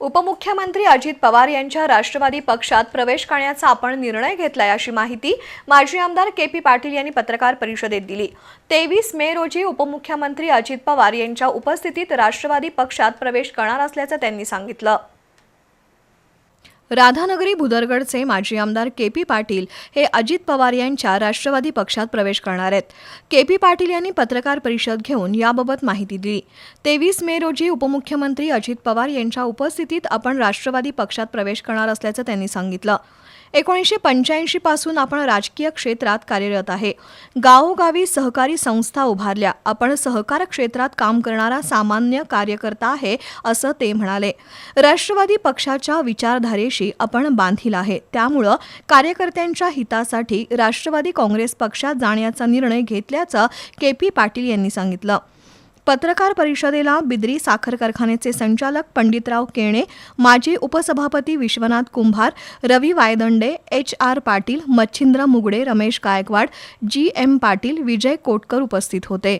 उपमुख्यमंत्री अजित पवार यांच्या राष्ट्रवादी पक्षात प्रवेश करण्याचा आपण निर्णय घेतलाय अशी माहिती माजी आमदार के पी पाटील यांनी पत्रकार परिषदेत दिली. तेवीस मे रोजी उपमुख्यमंत्री अजित पवार यांच्या उपस्थितीत राष्ट्रवादी पक्षात प्रवेश करणार असल्याचं त्यांनी सांगितलं. राधानगरी भुदरगडचे माजी आमदार के पी पाटील हे अजित पवार यांच्या राष्ट्रवादी पक्षात प्रवेश करणार आहेत. के पी पाटील यांनी पत्रकार परिषद घेऊन याबाबत माहिती दिली. तेवीस मे रोजी उपमुख्यमंत्री अजित पवार यांच्या उपस्थितीत आपण राष्ट्रवादी पक्षात प्रवेश करणार असल्याचं त्यांनी सांगितलं. एकोणीसशे पंच्याऐंशी पासून आपण राजकीय क्षेत्रात कार्यरत आहे. गावोगावी सहकारी संस्था उभारल्या. आपण सहकार क्षेत्रात काम करणारा सामान्य कार्यकर्ता आहे असं ते म्हणाले. राष्ट्रवादी पक्षाच्या विचारधारेशी आपण बांधील आहे. त्यामुळं कार्यकर्त्यांच्या हितासाठी राष्ट्रवादी काँग्रेस पक्षात जाण्याचा निर्णय घेतल्याचं के पी पाटील यांनी सांगितलं. पत्रकार परिषदेला बिद्री साखर कारखान्याचे संचालक पंडितराव केणे माजी उपसभापती Vishwanath Kumbhar Ravi Waydande H R Patil Machhindra Mugade Ramesh Gaikwad G M Patil Vijay Kotkar उपस्थित होते.